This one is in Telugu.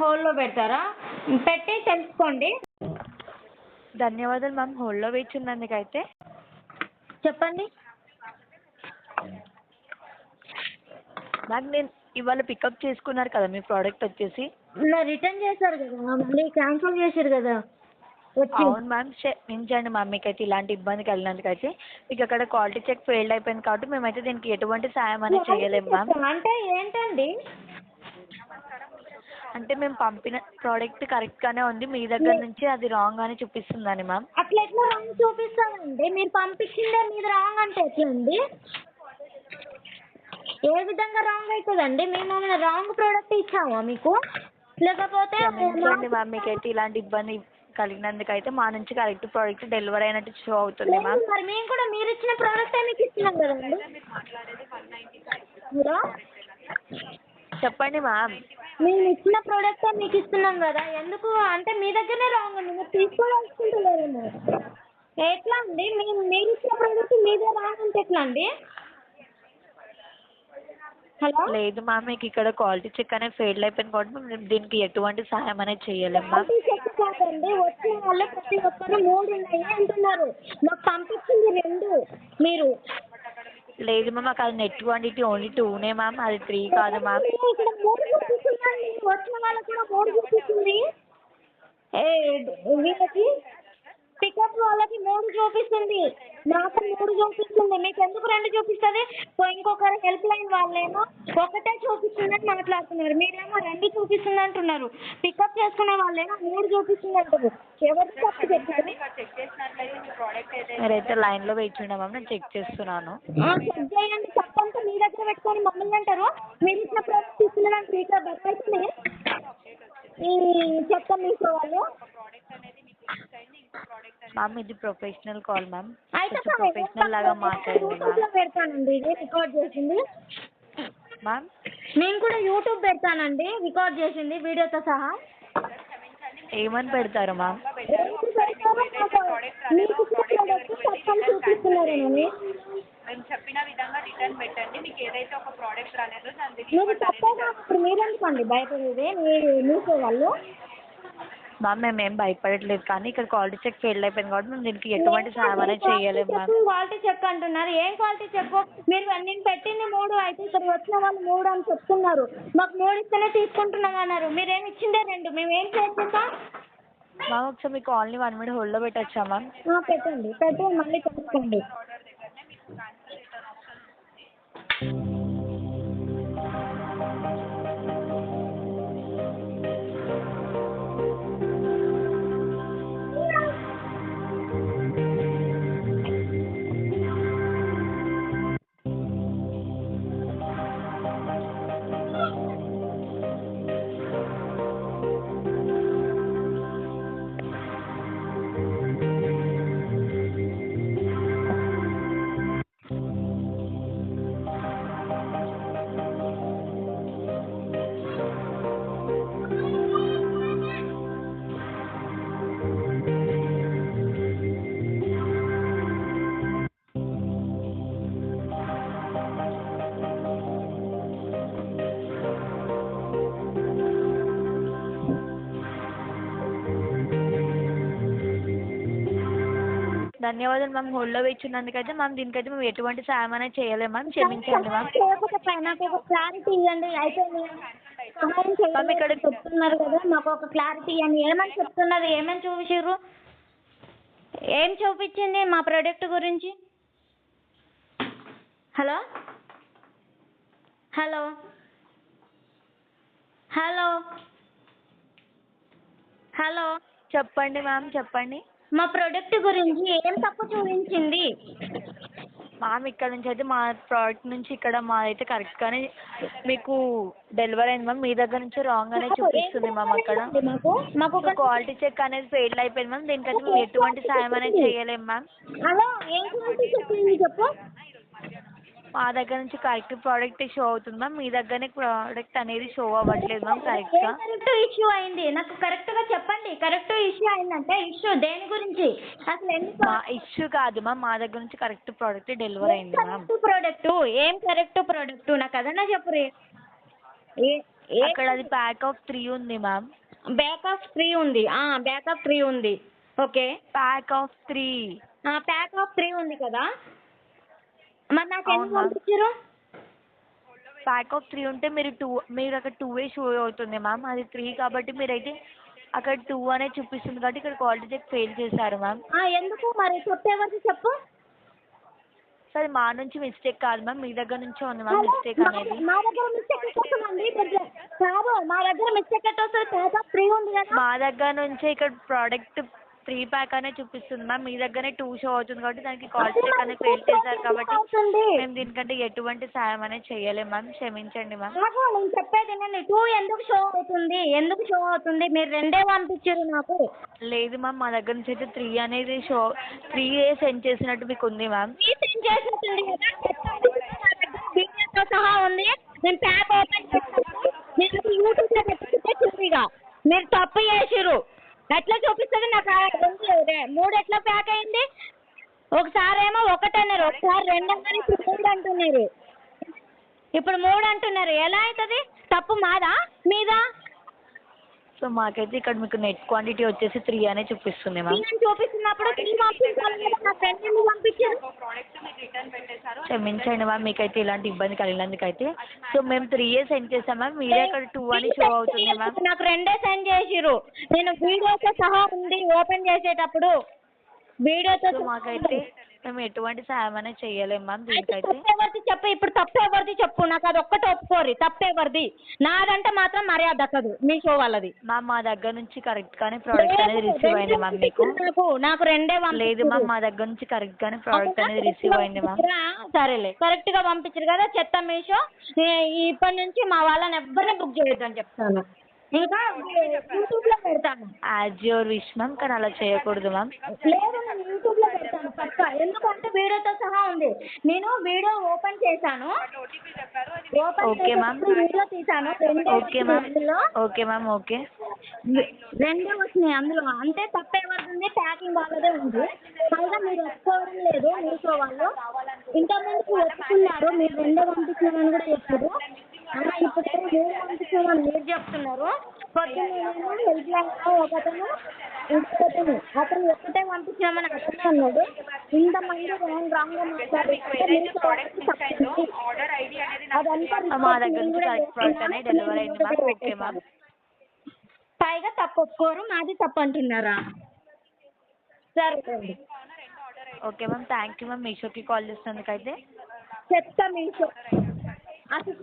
హోల్డ్లో పెడతారా? పెట్టి తెలుసుకోండి. ధన్యవాదాలు మ్యామ్. హోల్డ్లో వేచి ఉన్నందుకైతే చెప్పండి. మ్యామ్ నేను ఇవాళ పికప్ చేసుకున్నారు కదా మీ ప్రోడక్ట్ వచ్చేసి. రిటర్న్ చేశారు కదా మళ్ళీ క్యాన్సిల్ చేశారు కదా వచ్చి. అవును మ్యామ్ క్షమించండి మ్యామ్ మీకైతే ఇలాంటి ఇబ్బంది కలిగినందుకైతే మీకు అక్కడ క్వాలిటీ చెక్ ఫెయిల్డ్ అయిపోయింది కాబట్టి మేమైతే దీనికి ఎటువంటి సాయం అనేది చేయలేము మ్యామ్. అంటే ఏంటండి? అంటే మేము పంపిన ప్రోడక్ట్ కరెక్ట్గానే ఉంది. మీ దగ్గర నుంచి అది రాంగ్ అని చూపిస్తుందని మ్యామ్ అట్లా ఎట్లా రాంగ్ చూపిస్తానండి మీరు పంపించిందే మీది రాంగ్ అంటే ఎట్లా అండి ఏ విధంగా రాంగ్ అవుతుందండి మేము రాంగ్ ప్రోడక్ట్ ఇచ్చామా మీకు? లేకపోతే క్షమించండి మ్యామ్ మీకైతే ఇలాంటి ఇబ్బంది కలిగినందుకైతే మా నుంచి కరెక్ట్ ప్రోడక్ట్ డెలివరీ అయినట్టు షో అవుతుంది లేదు, మ్యామ్ మరి మేము కూడా మీరు ఇచ్చిన ప్రోడక్టే మీకు ఇస్తున్నాం కదండి? హలో చెప్పండి మ్యామ్. మేము ఇచ్చిన ప్రోడక్టే మీకు ఇస్తున్నాం కదా ఎందుకు అంటే మీ దగ్గరనే రాంగ్ ఉంది మీరు తీసుకోవాల్సుకుంటలేరేమో ఎట్లా అండి? మేము మీరు ఇచ్చిన ప్రోడక్ట్ మీదే రాంగ్ అంటే ఎట్లా అండి? హలో? లేదు మ్యామ్ మీకు ఇక్కడ క్వాలిటీ చెక్ అనేది ఫెయిల్ అయిపోయింది కాబట్టి మేము దీనికి ఎటువంటి సహాయం అనేది చేయలేము మ్యామ్. క్వాలిటీ చెక్ కాదండి వచ్చిన వాళ్ళు ప్రతి ఒక్కరు మూడు ఉన్నాయి అంటున్నారు. మాకు పంపించింది రెండు. మీరు లేదు మ్యామ్ మాకు అది నెట్ క్వాంటిటీ ఓన్లీ టూనే మ్యామ్ అది త్రీ కాదు మ్యామ్ వచ్చిన వాళ్ళకి కూడా మూడు చూపిస్తుంది ఏ వీళ్ళకి పికప్ వాళ్ళకి మూడు చూపిస్తుంది. నాకు మూడు చూపిస్తుంది. మీకు ఎందుకు రెండు చూపిస్తుంది? ఇంకొకరు హెల్ప్ లైన్ వాళ్ళేమో ఒకటే చూపిస్తుందని మాట్లాడుతున్నారు. మీరేమో రెండు చూపిస్తుంది అంటున్నారు పికప్ చేసుకునే వాళ్ళేమో మూడు చూపిస్తుంది అంటారు ఎవరు తప్పు చెప్పారు? మీరైతే లైన్లో వేచి ఉండే మ్యామ్ నేను చెక్ చేస్తున్నాను. చెక్ చేయండి. తప్పంతా మీ దగ్గర పెట్టుకొని మమ్మల్ని అంటారు. మీరు ఇచ్చిన ప్రోడక్ట్ తీసుకున్నాను ఇక్కడ బెట్టయితేనే ఈ చెత్త మీషో వాళ్ళు. మ్యామ్ ఇది ప్రొఫెషనల్ కాల్ మ్యామ్ కొంచెం ప్రొఫెషనల్ లాగా మాట్లాడండి యూట్యూబ్లో మ్యామ్ పెడతానండి ఇది రికార్డ్ చేసింది. మ్యామ్ నేను కూడా యూట్యూబ్ పెడతానండి రికార్డ్ చేసింది వీడియోతో సహా. ఏమని పెడతారు మ్యామ్ ఎందుకు పెడతారో నాకు మీకు ఇచ్చిన ప్రోడక్ట్ తప్పని చూపిస్తున్నారేనండి మేము చెప్పిన విధంగా రిటర్న్ పెట్టండి మీకు ఏదైతే ఒక ప్రోడక్ట్ రాలేదో దాని మీరు తప్పగా ఇప్పుడు మీరెందుకండి భయపడేది మీ వాళ్ళు. మ్యామ్ మేము ఏం భయపడట్లేదు. కానీ ఇక్కడ క్వాలిటీ చెక్ ఫెయిల్ అయిపోయింది కాబట్టి మేము దీనికి ఎటువంటి సహాయం అనేది చేయలేము మ్యామ్ క్వాలిటీ చెక్ అంటున్నారు. ఏం క్వాలిటీ చెక్ మీరు నేను పెట్టింది మూడు అయితే ఇక్కడ వచ్చిన వాళ్ళు మూడు అని చెప్తున్నారు. మాకు మూడు ఇస్తేనే తీసుకుంటున్నాం అన్నారు. మీరేం ఇచ్చిందే రెండు? మేము ఏం చేస్తాం మ్యామ్ ఒకసారి మీకు ఓన్లీ వన్ మినిట్ హోల్డ్లో పెట్టచ్చా మ్యామ్ పెట్టండి. పెట్టి మళ్ళీ తెలుసుకోండి ధన్యవాదాలు మ్యామ్ హోల్డ్లో వేచి ఉన్నందుకైతే మ్యామ్ దీనికైతే మేము ఎటువంటి సాయం అనేది చేయలేము మ్యామ్ క్షమించండి మ్యామ్ నాకు ఒక క్లారిటీ ఇవ్వండి. అయితే మీరు సహాయం చేయాలి ఇక్కడ చెప్తున్నారు కదా మాకు ఒక క్లారిటీ ఇవ్వండి ఏమని చెప్తున్నారు? ఏమని చూపించారు ఏం చూపించింది మా ప్రోడక్ట్ గురించి? హలో హలో హలో హలో చెప్పండి మ్యామ్ చెప్పండి. మా ప్రోడక్ట్ గురించి ఏం తప్పు చూపించింది? మ్యామ్ ఇక్కడ నుంచి అయితే మా ప్రోడక్ట్ నుంచి ఇక్కడ మాదైతే కరెక్ట్గానే మీకు డెలివరీ అయింది మ్యామ్ మీ దగ్గర నుంచి రాంగ్ అనేది చూపిస్తుంది మ్యామ్ అక్కడ. మాకు క్వాలిటీ చెక్ అనేది ఫెయిల్ అయిపోయింది మ్యామ్ దీనికైతే మేము ఎటువంటి సాయం అనేది చేయలేము మ్యామ్ హలో ఏం చెప్పు? మా దగ్గర నుంచి కరెక్ట్ ప్రోడక్ట్ షో అవుతుంది మ్యామ్. మీ దగ్గరనే ప్రోడక్ట్ అనేది షో అవ్వట్లేదు మ్యామ్ కరెక్ట్గా. కరెక్ట్ ఇష్యూ అయింది? నాకు కరెక్ట్గా చెప్పండి. కరెక్ట్ ఇష్యూ అయిందంటే ఇష్యూ దేని గురించి? అసలు ఎందుకు మా ఇష్యూ కాదు మ్యామ్. మా దగ్గర నుంచి కరెక్ట్ ప్రోడక్ట్ డెలివరీ అయింది మ్యామ్. ప్రోడక్ట్? ఏం కరెక్ట్ ప్రోడక్ట్? నాకు అదన్నా చెప్పు అక్కడ అది ప్యాక్ ఆఫ్ త్రీ ఉంది మ్యామ్. బ్యాకప్ ఫ్రీ ఉంది. బ్యాకప్ ఫ్రీ ఉంది. Okay. Pack of three. Pack of three ఉంది కదా? మరి నాకు ఎన్ని. పంపించారు? ప్యాక్ ఆఫ్ త్రీ ఉంటే మీరు టూ మీరు అక్కడ టూ ఏ షో అవుతుంది మ్యామ్ అది త్రీ కాబట్టి మీరైతే అక్కడ టూ అనే చూపిస్తుంది కాబట్టి ఇక్కడ క్వాలిటీ చెక్ ఫెయిల్ చేశారు మ్యామ్ ఎందుకు మరి చెప్పేవారు చెప్పు. సరే మా నుంచి మిస్టేక్ కాదు మ్యామ్ మీ దగ్గర నుంచే ఉంది మ్యామ్ మిస్టేక్ అనేది. మా దగ్గర మిస్టేక్ వస్తుందండి మీరు కాదు మా దగ్గర మిస్టేక్ ఎట్లా వస్తుంది? మా దగ్గర నుంచే ఇక్కడ ప్రోడక్ట్ త్రీ ప్యాక్ అనే చూపిస్తుంది మ్యామ్. మీ దగ్గరనే టూ షో అవుతుంది కాబట్టి దానికి చెక్ అనేది ఫెయిల్ చేశారు కాబట్టి మేము దీనికంటే ఎటువంటి సాయం అనేది చేయలేము మ్యామ్. క్షమించండి మ్యామ్. నాకు నేను చెప్పేది నేను టూ ఎందుకు షో అవుతుంది? ఎందుకు షో అవుతుంది? మీరు రెండే పంపించారు నాకు. లేదు మ్యామ్ మా దగ్గర నుంచి అయితే త్రీ అనేది షో త్రీ ఏ సెండ్ చేసినట్టు మీకు ఉంది మ్యామ్. మీ సెండ్ చేసినట్టుంది కదా. వీడియోతో సహా ఉంది. నేను ప్యాక్ ఓపెన్ చేస్తాను నేను యూట్యూబ్లో పెట్టుకుంటే చూపిగా మీరు తప్పు చేసిర్రు. ఎట్లా చూపిస్తుంది నాకు మూడు ఎట్లా ప్యాక్ అయింది? ఒకసారి ఏమో ఒకటి అన్నారు. ఒకసారి రెండు అన్నారు ఇప్పుడు మూడు అంటున్నారు. ఇప్పుడు మూడు అంటున్నారు. ఎలా అవుతుంది? తప్పు మాదా? మీదా? సో మాకైతే ఇక్కడ మీకు నెట్ క్వాంటిటీ వచ్చేసి త్రీ అనే చూపిస్తుంది మ్యామ్. నేను చూపిస్తున్నప్పుడు క్షమించండి మ్యామ్ మీకైతే ఇలాంటి ఇబ్బంది కలిగినందుకైతే. సో మేము త్రీ ఇయర్స్ సెండ్ చేసాం మ్యామ్ మీరే ఇక్కడ టూ అని షో అవుతుంది మ్యామ్. నాకు రెండే సెండ్ చేసిర్రు. నేను వీడియోతో సహా ఉంది ఓపెన్ చేసేటప్పుడు. వీడియోతో మాకైతే మేము ఎటువంటి సాయం అనేది చేయలేము మ్యామ్ దీనికైతే. తప్పెవరిది చెప్పు ఇప్పుడు తప్పెవరిది చెప్పు నాకు అది ఒక్కటి ఒప్పుకోరి తప్పెవరిది. నాదంటే మాత్రం మర్యాద దక్కదు మీ షో వాళ్ళది. మ్యామ్ మా దగ్గర నుంచి కరెక్ట్ గానే ప్రోడక్ట్ అనేది రిసీవ్ అయింది మ్యామ్ మీకు. నాకు నాకు రెండే లేదు పంపించారు. మ్యామ్ మా దగ్గర నుంచి కరెక్ట్ గానే ప్రోడక్ట్ అనేది రిసీవ్ అయింది మ్యామ్. సరేలే కరెక్ట్గా పంపించారు కదా చెత్త మీషో ఇప్పటి నుంచి మా వాళ్ళని ఎవ్వరిని బుక్ చేయొద్దని చెప్తాను. ఇంకా యూట్యూబ్లో పెడతాను యాజ్ యువర్ విష్ మ్యామ్ కానీ అలా చేయకూడదు మ్యామ్. లేదు నేను యూట్యూబ్లో పెడతాను. పక్కా ఎందుకంటే వీడియోతో సహా ఉంది. నేను వీడియో ఓపెన్ చేశాను. Open okay ma'am. చేసినప్పుడు వీడియో రెండే okay ma'am. Okay ma'am okay. రెండే వచ్చినాయి అందులో. అంటే తప్పేమవుతుంది ప్యాకింగ్ వాళ్ళదే ఉంది. పైగా మీరు ఒప్పుకోవడం లేదు మీషో వాళ్ళు ఒప్పుకున్నారు మీరు రెండే పంపించారని కూడా చెప్పారు. ఇప్పుడు పంపించామని మీరు చెప్తున్నారు పొద్దున్నేమో హెల్ప్ ఇంకొకతను అతను ఒక్కటే పంపించామని అతనే అన్నాడు ఇంతమంది రాంగ్ మా దగ్గర నేను నుంచి కూడా కరెక్ట్ ప్రోడక్ట్ అనేది డెలివరీ అయింది. మ్యామ్ ఓకే మ్యామ్ పైగా తప్పు ఒప్పుకోరు మాది తప్పు అంటున్నారా? సరే. Okay ma'am thank you ma'am. మీషోకి call చేసినందుకైతే. చెప్తా మీషో. అసలు